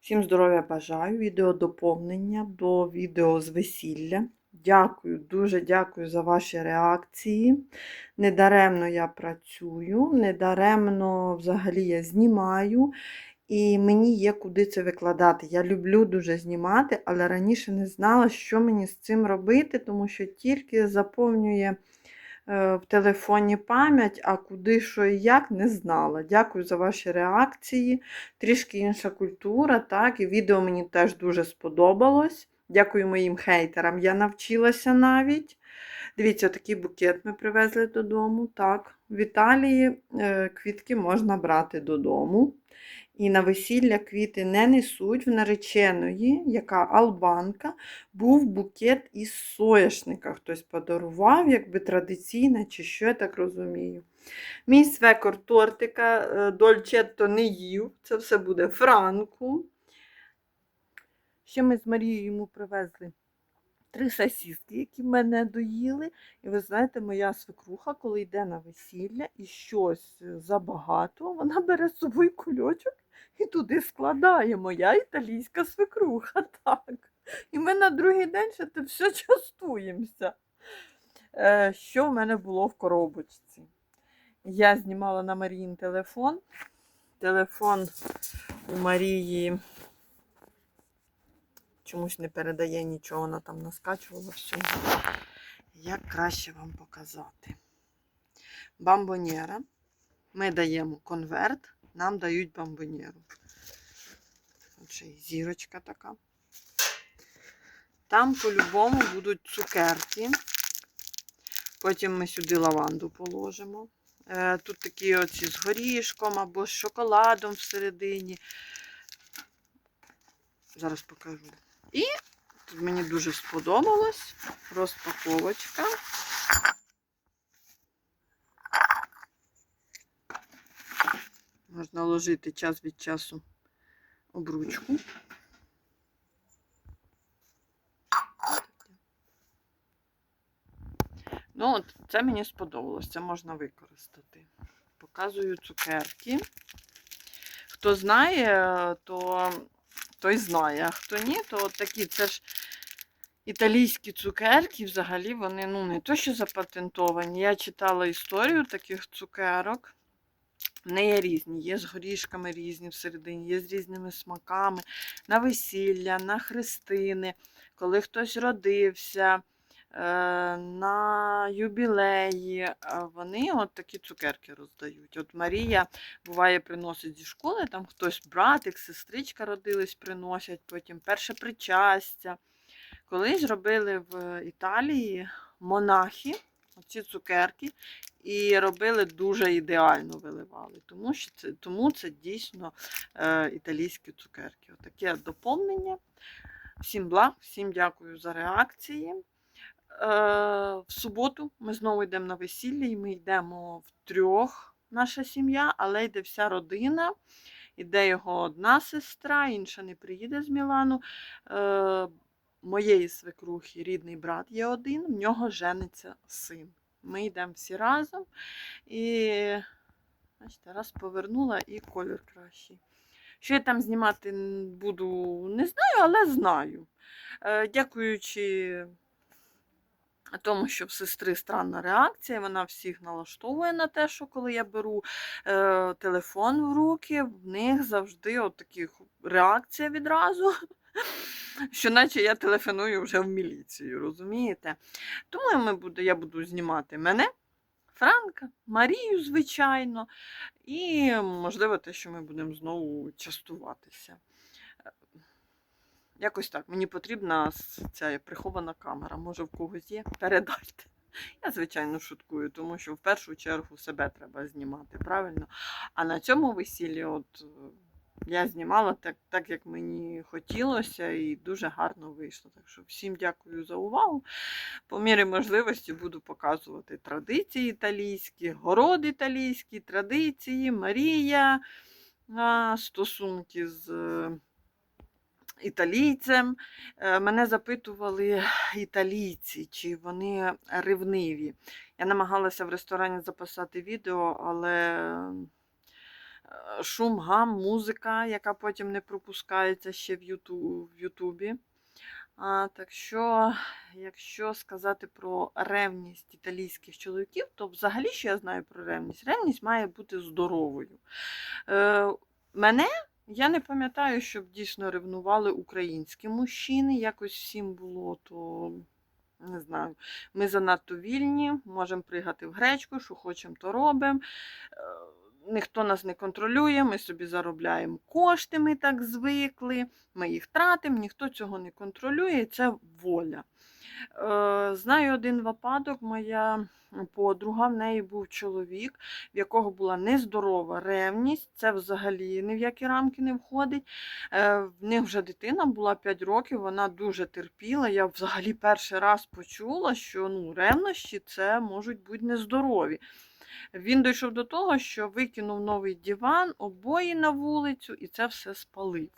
Всім здоров'я бажаю, відео доповнення до відео з весілля. Дякую, дуже дякую за ваші реакції. Недаремно я працюю, недаремно взагалі я знімаю, і мені є куди це викладати. Я люблю дуже знімати, але раніше не знала, що мені з цим робити, тому що тільки заповнює в телефоні пам'ять, а куди, що і як, не знала. Дякую за ваші реакції. Трішки інша культура, так, і відео мені теж дуже сподобалось. Дякую моїм хейтерам. Я навчилася навіть. Дивіться, такий букет ми привезли додому. Так, в Італії е, квітки можна брати додому. І на весілля квіти не несуть. В нареченої, яка албанка, був букет із соняшника. Хтось подарував, якби традиційно, чи що я так розумію. Мій свекор тортика е, дольчетто не їв. Це все буде франку. Ще ми з Марією йому привезли три сосиски, які мене доїли. І ви знаєте, моя свекруха, коли йде на весілля і щось е, забагато, вона бере з собою кульочок і туди складає моя італійська свекруха. Так. І ми на другий день ще все частуємося. Е, Що в мене було в коробочці? Я знімала на Маріїн телефон. Телефон у Марії чомусь не передає нічого, вона там наскачувала всю. Як краще вам показати? Бамбонєра. Ми даємо конверт, нам дають бамбонєру. От ще й зірочка така. Там по-любому будуть цукерки. Потім ми сюди лаванду положимо. Е, Тут такі оці з горішком або з шоколадом всередині. Зараз покажу. І тут мені дуже сподобалось розпаковочка. Можна ложити час від часу обручку. Ну, от це мені сподобалось, це можна використати. Показую цукерки. Хто знає, то той знає, а хто ні, то от такі це ж італійські цукерки, взагалі вони ну, не то, що запатентовані. Я читала історію таких цукерок. Вони є різні, є з горішками різні всередині, є з різними смаками, на весілля, на хрестини, коли хтось родився, е, на юбілеї. е, Вони от такі цукерки роздають. От Марія буває приносить зі школи, там хтось братик, сестричка родились, приносять, потім перше причастя. Колись робили в Італії монахи оці цукерки і робили дуже ідеально виливали. Тому що це, тому це дійсно е, італійські цукерки. Отаке доповнення. Всім благ, всім дякую за реакції. Е, в суботу ми знову йдемо на весілля, і ми йдемо в трьох, наша сім'я, але йде вся родина. Іде його одна сестра, інша не приїде з Мілану. Моєї свекрухи рідний брат є один, в нього жениться син. Ми йдемо всі разом. І бачите, раз повернула і колір кращий. Що я там знімати буду, не знаю, але знаю. Е, Дякуючи тому, що в сестри странна реакція, вона всіх налаштовує на те, що коли я беру е, телефон в руки, в них завжди от таких реакція відразу. Що наче я телефоную вже в міліцію, розумієте? Тому ми буду, я буду знімати мене, Франка, Марію, звичайно, і, можливо, те, що ми будемо знову частуватися. Е, Якось так, мені потрібна ця прихована камера. Може, в когось є? Передайте. Я, звичайно, шуткую, тому що в першу чергу себе треба знімати, правильно? А на цьому весіллі, от я знімала так, так, як мені хотілося, і дуже гарно вийшло. Так що всім дякую за увагу. По мірі можливості буду показувати традиції італійські, город італійський, традиції, Марія, стосунки з е, італійцем. Е, Мене запитували італійці, чи вони ревниві. Я намагалася в ресторані записати відео, але шум, гам, музика, яка потім не пропускається ще в Юту- в Ютубі. А, так що, якщо сказати про ревність італійських чоловіків, то взагалі, що я знаю про ревність? Ревність має бути здоровою. Е, мене я не пам'ятаю, щоб дійсно ревнували українські мужчини. Якось всім було, то не знаю. Ми занадто вільні, можемо пригати в гречку, що хочемо, то робимо. Ніхто нас не контролює, ми собі заробляємо кошти, ми так звикли, ми їх тратимо, ніхто цього не контролює, і це воля. Е, Знаю один випадок, моя подруга, в неї був чоловік, в якого була нездорова ревність, це взагалі ні в які рамки не входить. Е, В них вже дитина була 5 років, вона дуже терпіла. Я взагалі перший раз почула, що ну, ревнощі це можуть бути нездорові. Він дійшов до того, що викинув новий диван, обої на вулицю і це все спалив.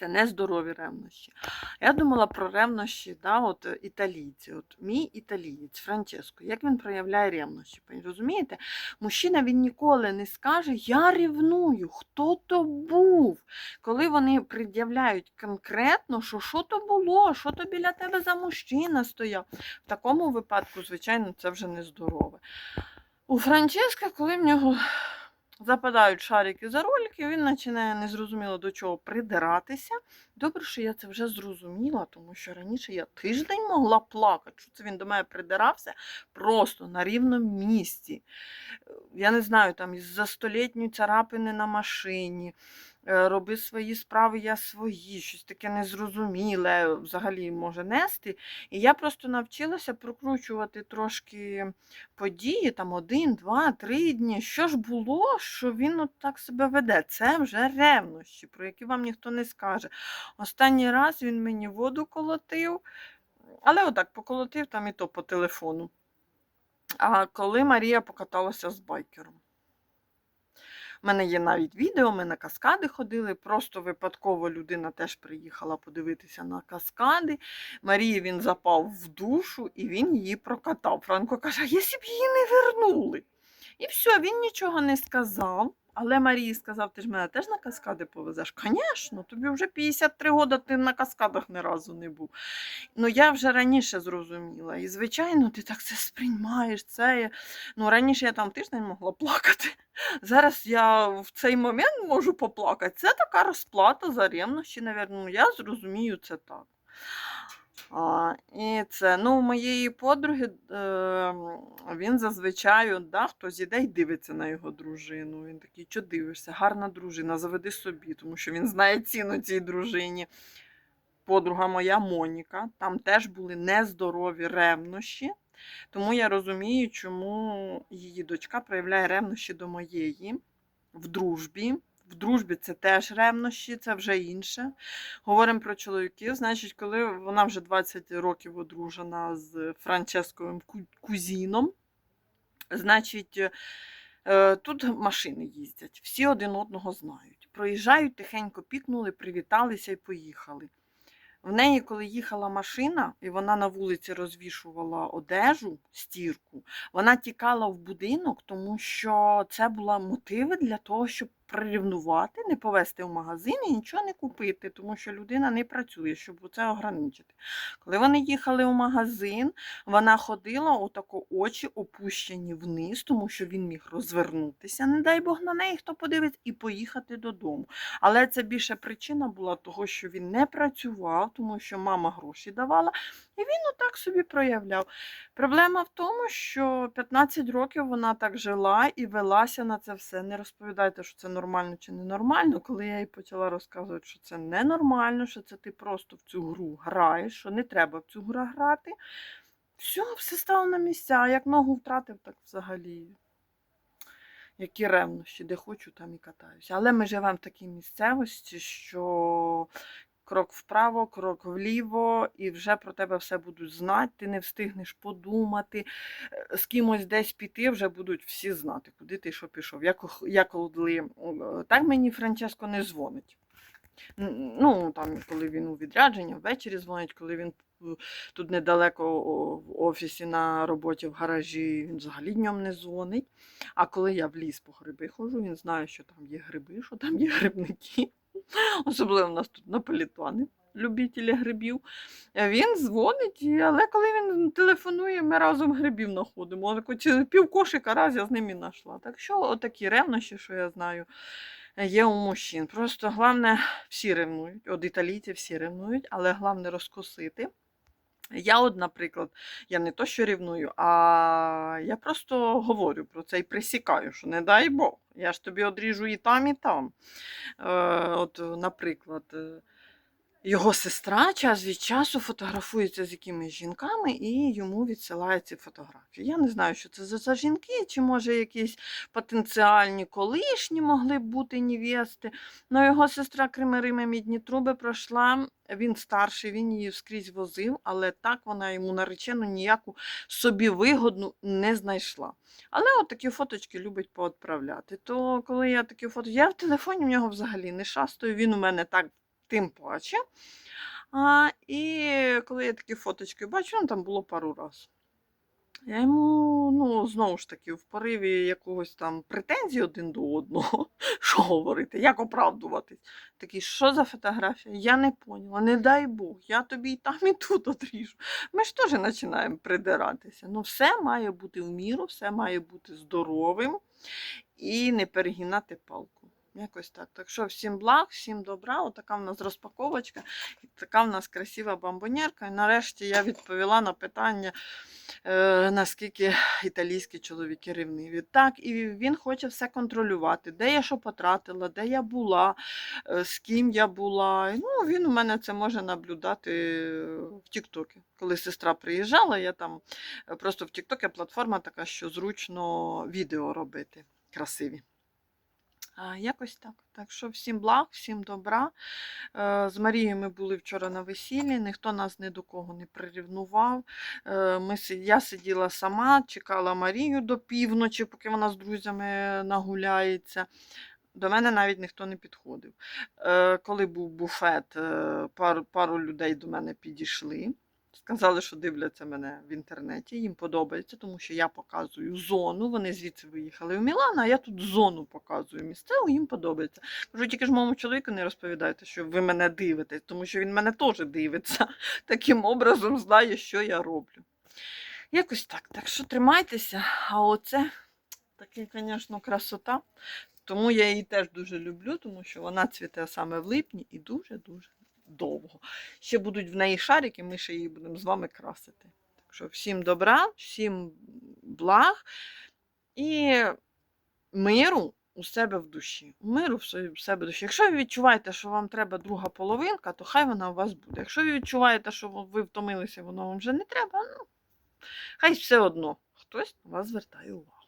Це нездорові ревнощі. Я думала про ревнощі, да, от е, італійці. От мій італієць Франческо, як він проявляє ревнощі. Розумієте? Мужчина він ніколи не скаже Я ревную, хто то був. Коли вони пред'являють конкретно, що що то було, що то біля тебе за мужчина стояв. В такому випадку, звичайно, це вже нездорове. У Франческа, коли в нього западають шарики за ролики, він починає незрозуміло до чого придиратися. Добре, що я це вже зрозуміла, тому що раніше я тиждень могла плакати, що це він до мене придирався просто на рівному місці. Е, Я не знаю, там із-за столітньої царапини на машині. Е, Роби свої справи, я свої, щось таке незрозуміле взагалі може нести. І я просто навчилася прокручувати трошки події, там один, два, три дні. Що ж було, що він от так себе веде? Це вже ревнощі, про які вам ніхто не скаже. Останній раз він мені воду колотив, але отак поколотив там і то по телефону. А коли Марія покаталася з байкером. У мене є навіть відео, ми на каскади ходили. Просто випадково людина теж приїхала подивитися на каскади. Марії він запав в душу і він її прокатав. Франко каже, якщо б її не вернули. І все, він нічого не сказав. Але Марії сказав, ти ж мене теж на каскади повезеш? Звісно, тобі вже 53 роки ти на каскадах ні разу не був. Ну я вже раніше зрозуміла. І, звичайно, ти так це сприймаєш. Це... Ну, раніше я там тиждень могла плакати. Зараз я в цей момент можу поплакати. Це така розплата за ревнощі, напевно. Ну, я зрозумію це так. А, і це, ну, у моєї подруги е, він зазвичай, да, хтось іде і дивиться на його дружину. Він такий, що дивишся? Гарна дружина, заведи собі, тому що він знає ціну цій дружині. Подруга моя Моніка, там теж були нездорові ревнощі. Тому я розумію, чому її дочка проявляє ревнощі до моєї в дружбі. В дружбі це теж ревнощі, це вже інше. Говоримо про чоловіків. Значить, коли вона вже 20 років одружена з Франческовим кузіном, значить, е, тут машини їздять, всі один одного знають. Проїжджають, тихенько пікнули, привіталися і поїхали. В неї, коли їхала машина, і вона на вулиці розвішувала одежу, стірку, вона тікала в будинок, тому що це були мотиви для того, щоб прирівнувати, не повезти в магазин і нічого не купити, тому що людина не працює, щоб це ограничити. Коли вони їхали в магазин, вона ходила, отако очі опущені вниз, тому що він міг розвернутися, не дай Бог на неї, хто подивиться, і поїхати додому. Але це більше причина була того, що він не працював, тому що мама гроші давала, і він отак собі проявляв. Проблема в тому, що 15 років вона так жила і велася на це все. Не розповідайте, що це нормально чи ненормально. Коли я їй почала розказувати, що це ненормально, що це ти просто в цю гру граєш, що не треба в цю гру грати. Все, все стало на місця. Як ногу втратив, так взагалі. Які ревнощі, де хочу, там і катаюся. Але ми живемо в такій місцевості, що крок вправо, крок вліво, і вже про тебе все будуть знати, ти не встигнеш подумати, е, з кимось десь піти, вже будуть всі знати, куди ти що пішов. Я, я коли е, так мені Франческо не дзвонить. Ну, там, коли він у відрядженні, ввечері дзвонить, коли він е, тут недалеко в офісі на роботі в гаражі, він взагалі днем не дзвонить. А коли я в ліс по гриби ходжу, він знає, що там є гриби, що там є грибники. Особливо в нас тут наполітани, любителі грибів. Е, Він дзвонить, але коли він телефонує, ми разом грибів знаходимо. От пів раз я з ним і знайшла. Так що отакі ревнощі, що я знаю, е, є у мужчин. Просто головне, всі ревнують, от італійці всі ревнують, але головне розкусити. Я, от, наприклад, я не то, що рівную, а я просто говорю про це і присікаю, що не дай Бог, я ж тобі одріжу і там, і там. Е, от, наприклад, е, його сестра час від часу фотографується з якимись жінками і йому відсилає ці фотографії. Я не знаю, що це за, за жінки, чи може якісь потенціальні колишні могли б бути невести. Ну, його сестра Кримериме мідні труби пройшла. Він старший, він її скрізь возив, але так вона йому наречену ніяку собі вигодну не знайшла. Але от такі фоточки любить поотправляти. То коли я такі фото, я в телефоні в нього взагалі не шастую, він у мене так тим паче. А, і коли я такі фоточки бачу, ну там було пару разів. Я йому, ну, знову ж таки, в пориві якогось там претензій один до одного, що говорити, як оправдуватись. Такий, що за фотографія? Я не поняла, не дай Бог, я тобі і там, і тут одріжу. Ми ж теж починаємо придиратися. Ну, все має бути в міру, все має бути здоровим і не перегинати палку. Якось так. Так що всім благ, всім добра. Отака в нас розпаковочка, і така в нас красива бомбонєрка. І нарешті я відповіла на питання, е, наскільки італійські чоловіки ревниві. Так, і він хоче все контролювати, де я що потратила, де я була, е, з ким я була. І, Ну, він у мене це може наблюдати е, в Тіктокі. Коли сестра приїжджала, я там е, просто в Тіктокі платформа така, що зручно відео робити красиві. Якось так. Так що всім благ, всім добра. Е, З Марією ми були вчора на весіллі, ніхто нас ні до кого не прирівнував. Е, Ми, я сиділа сама, чекала Марію до півночі, поки вона з друзями нагуляється. До мене навіть ніхто не підходив. Е, Коли був буфет, пару, пару людей до мене підійшли. Сказали, що дивляться мене в інтернеті, їм подобається, тому що я показую зону. Вони звідси виїхали в Мілан, а я тут зону показую місцеву, їм подобається. Кажу, тільки ж моєму чоловіку не розповідайте, що ви мене дивитесь, тому що він мене теж дивиться. Таким образом знає, що я роблю. Якось так. Так що тримайтеся, а оце таке, звісно, красота. Тому я її теж дуже люблю, тому що вона цвіте саме в липні і дуже-дуже довго. Ще будуть в неї шарики, ми ще її будемо з вами красити. Так що всім добра, всім благ і миру у себе в душі. Миру в себе в душі. Якщо ви відчуваєте, що вам треба друга половинка, то хай вона у вас буде. Якщо ви відчуваєте, що ви втомилися, воно вам вже не треба, ну хай все одно хтось на вас звертає увагу.